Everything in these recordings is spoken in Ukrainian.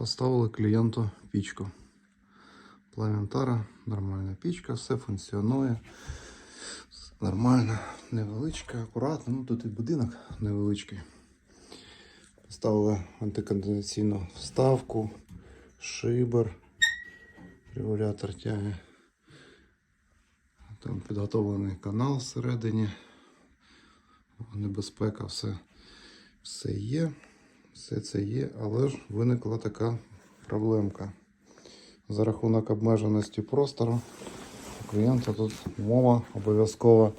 Поставили клієнту пічку. Пламентара, нормальна пічка, все функціонує. Нормально, невеличка, акуратно. Ну тут і будинок невеличкий. Поставили антиконденсаційну вставку, шибер, регулятор тяги. Там підготовлений канал всередині. Небезпека, все, все є. Все це є, але ж виникла така проблемка. За рахунок обмеженості простору у клієнта тут мова обов'язково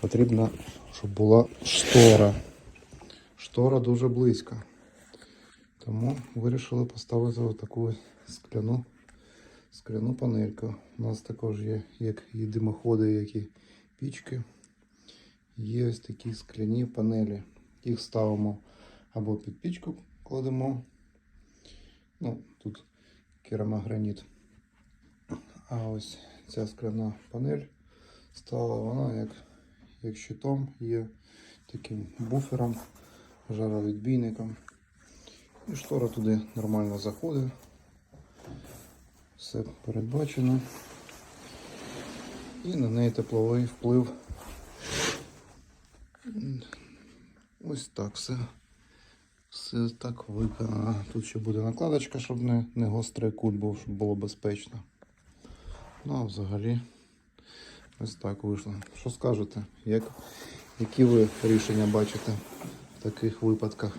потрібна, щоб була штора. Штора дуже близько. Тому вирішили поставити отаку скляну, скляну панельку. У нас також є як і димоходи, як і пічки. Є ось такі скляні панелі. Їх ставимо або під пічку кладемо. Ну, тут керамограніт. А ось ця скляна панель стала вона як, як щитом, є таким буфером, жаровідбійником. І штора туди нормально заходить. Все передбачено. І на неї тепловий вплив. Ось так все. Все так виконано. Тут ще буде накладочка, щоб не, не гострий кут був, щоб було безпечно. Ну а взагалі ось так вийшло. Що скажете? Як, які ви рішення бачите в таких випадках?